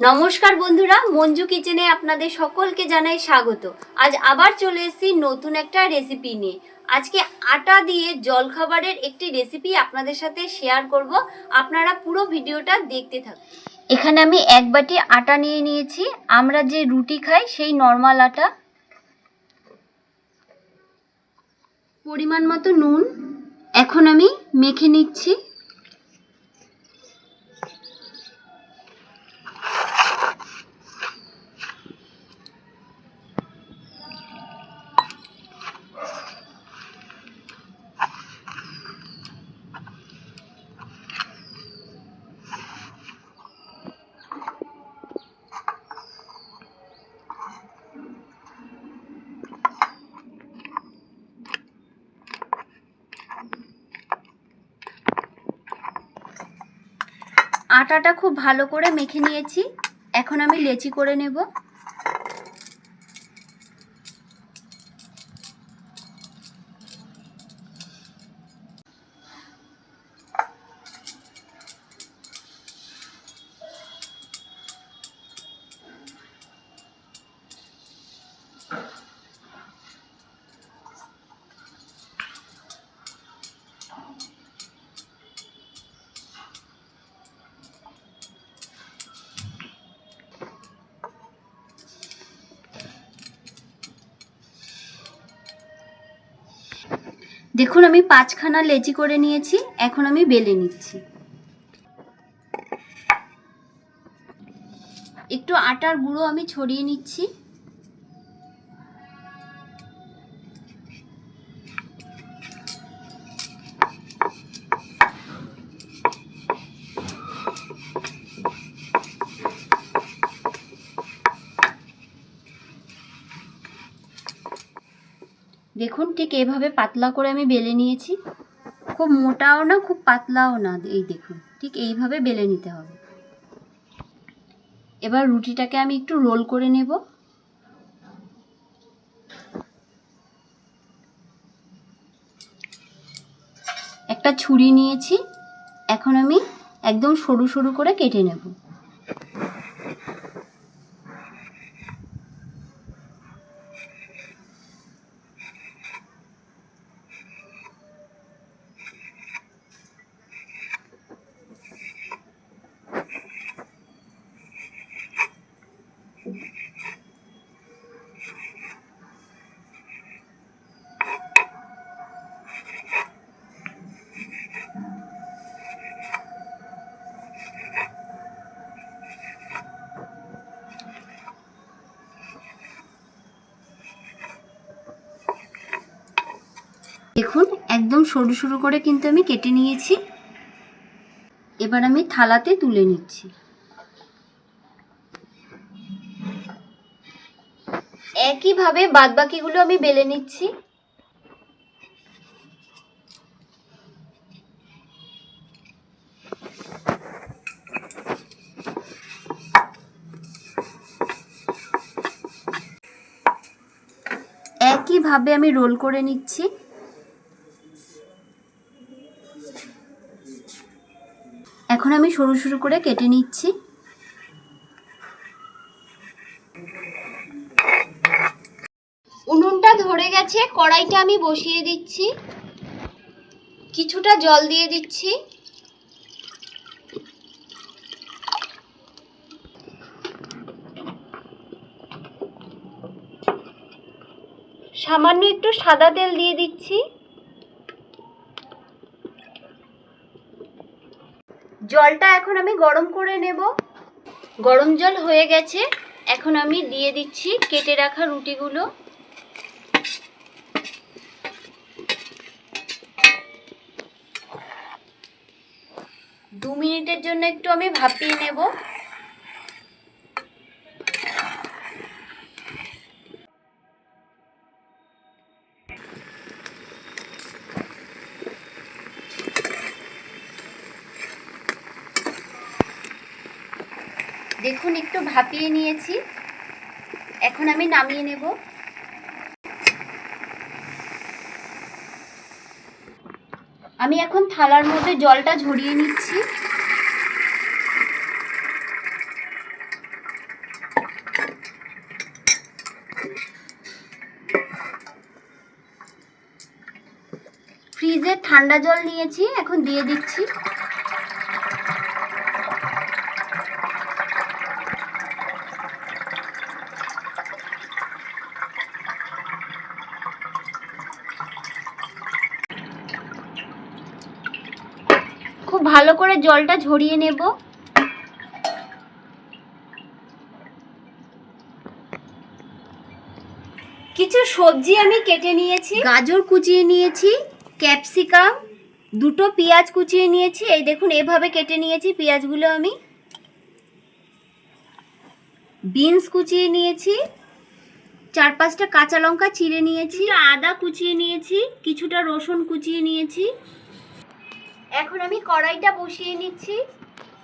নমস্কার বন্ধুরা, মঞ্জু কিচেনে আপনাদের সকলকে জানাই স্বাগত। আজ আবার চলে এসেছি নতুন একটা রেসিপি নিয়ে। আজকে আটা দিয়ে জলখাবারের একটি রেসিপি আপনাদের সাথে শেয়ার করব। আপনারা পুরো ভিডিওটা দেখতে থাকুন। এখানে আমি এক বাটি আটা নিয়ে নিয়েছি। আমরা যে রুটি খাই সেই নর্মাল আটা। পরিমাণ মতো নুন। এখন আমি মেখে নিচ্ছি। আটাটা খুব ভালো করে মেখে নিয়েছি। এখন আমি লেচি করে নেব। দেখুন, আমি পাঁচখানা লেচি করে নিয়েছি, এখন আমি বেলে নিচ্ছি। একটু আটার গুঁড়ো আমি ছড়িয়ে নিচ্ছি। দেখুন, ঠিক এভাবে পাতলা করে আমি বেলে নিয়েছি। খুব মোটাও না, খুব পাতলাও না, এই দেখুন, ঠিক এইভাবে বেলে নিতে হবে। এবার রুটিটাকে আমি একটু রোল করে নেব। একটা ছুরি নিয়েছি, এখন আমি একদম সরু সরু করে কেটে নেব। দেখুন, একদম সরু সরু করে কিন্তু আমি কেটে নিয়েছি। এবার আমি থালাতে তুলে নিচ্ছি। একইভাবে বাদবাকিগুলো আমি বেলে নিচ্ছি। একইভাবে আমি রোল করে নিচ্ছি। এখন আমি সরু সরু করে কেটে নিচ্ছি। উনুনটা ধরে গেছে, কড়াইটা আমি বসিয়ে দিচ্ছি। কিছুটা জল দিয়ে দিচ্ছি। সামান্য একটু সাদা তেল দিয়ে দিচ্ছি। জলটা এখন আমি গরম করে নেব। গরম জল হয়ে গেছে। এখন আমি দিয়ে দিচ্ছি কেটে রাখা রুটিগুলো। দু মিনিটের জন্য একটু আমি ভাপিয়ে নেব। ভাপিয়ে নিয়েছি। এখন আমি নামিয়ে নেব। আমি এখন থালার মধ্যে জলটা ঝরিয়ে নিচ্ছি। ফ্রিজে ঠান্ডা জল নিয়েছি, এখন দিয়ে দিচ্ছি। খুব ভালো করে জলটা ঝরিয়ে নেব। কিছু সবজি আমি কেটে নিয়েছি। গাজর কুচিয়ে নিয়েছি ক্যাপসিকাম দুটো পেঁয়াজ কুচিয়ে নিয়েছি। এই দেখুন এভাবে কেটে নিয়েছি পেঁয়াজগুলো আমি। বিনস কুচিয়ে নিয়েছি চার পাঁচটা কাঁচা লঙ্কা চিড়ে নিয়েছি আদা কুচিয়ে নিয়েছি কিছুটা রসুন কুচিয়ে নিয়েছি। এখন আমি কড়াইটা বসিয়ে নিচ্ছি।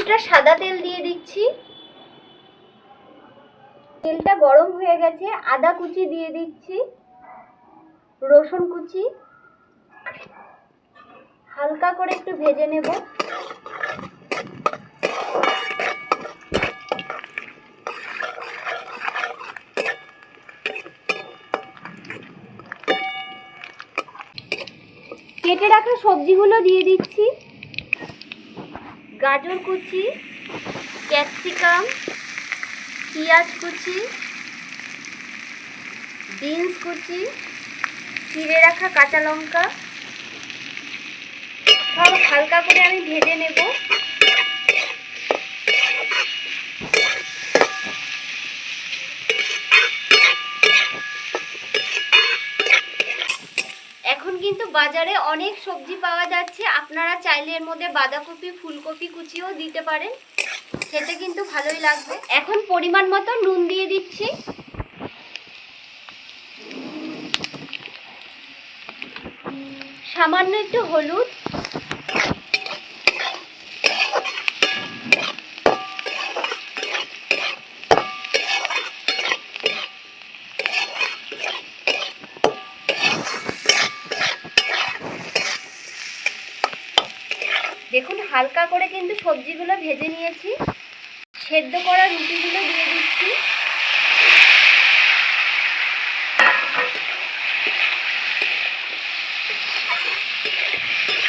এটা সাদা তেল দিয়ে দিচ্ছি। তেলটা গরম হয়ে গেছে, আদা কুচি দিয়ে দিচ্ছি, রসুন কুচি। হালকা করে একটু ভেজে নেব। কেটে রাখা সবজিগুলো দিয়ে দিচ্ছি। গাজর কুচি, ক্যাপসিকাম, পেঁয়াজ কুচি, বিনস কুচি, চিড়ে রাখা কাঁচা লঙ্কা। সব হালকা করে আমি ভেজে নেব এখন কিন্তু বাজারে অনেক সবজি পাওয়া যাচ্ছে। আপনারা চাইলে এর মধ্যে বাঁধাকপি, ফুলকপি কুচিও দিতে পারেন। খেতে কিন্তু ভালোই লাগবে। এখন পরিমাণ মতো নুন দিয়ে দিচ্ছি। সামান্য একটু হলুদ। হালকা করে কিন্তু সবজিগুলো ভেজে নিয়েছি। সেদ্ধ করা রুটিগুলো দিয়ে দিচ্ছি।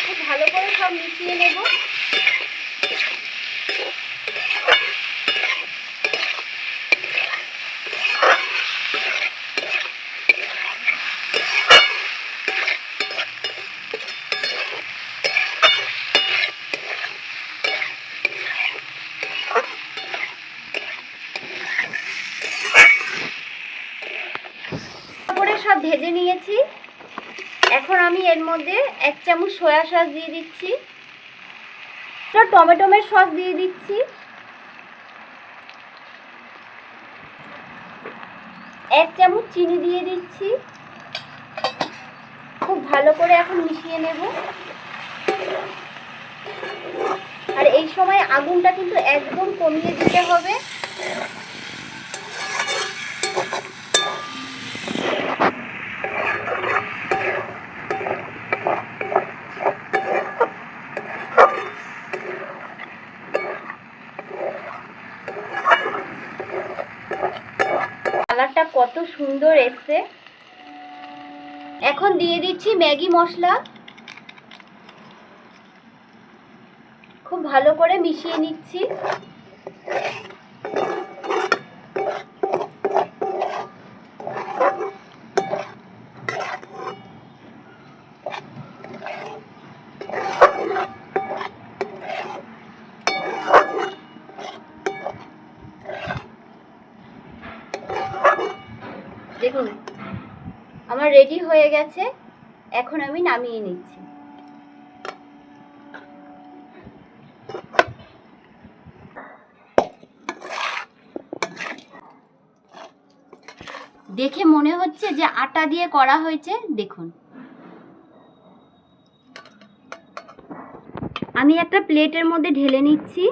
খুব ভালো করে সব মিশিয়ে নেব। ভেজে নিয়েছি। এখন আমি এর মধ্যে এক চামচ সয়া সস দিয়ে দিচ্ছি। টমেটোমের সস দিয়ে দিচ্ছি। এক চামচ চিনি দিয়ে দিচ্ছি। খুব ভালো করে এখন মিশিয়ে নেব। আর এই সময় আগুনটা কিন্তু একদম কমিয়ে দিতে হবে। কত সুন্দর এসছে। এখন দিয়ে দিচ্ছি ম্যাগি মশলা। খুব ভালো করে মিশিয়ে নিচ্ছি। দেখুন, আমার রেডি হয়ে গেছে, এখন আমি নামিয়ে নিচ্ছি। দেখে মনে হচ্ছে যে আটা দিয়ে করা হয়েছে, দেখুন। আমি একটা প্লেটের মধ্যে ঢেলে নিচ্ছি।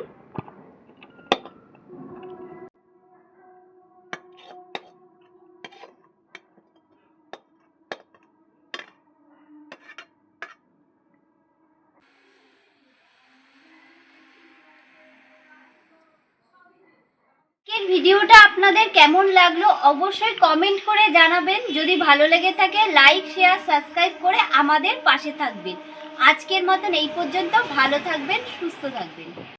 ভিডিওটা আপনাদের কেমন লাগল অবশ্যই কমেন্ট করে জানাবেন। যদি ভালো লেগে থাকে লাইক শেয়ার সাবস্ক্রাইব করে আমাদের পাশে থাকবেন। আজকের মতন এই পর্যন্ত। ভালো থাকবেন, সুস্থ থাকবেন।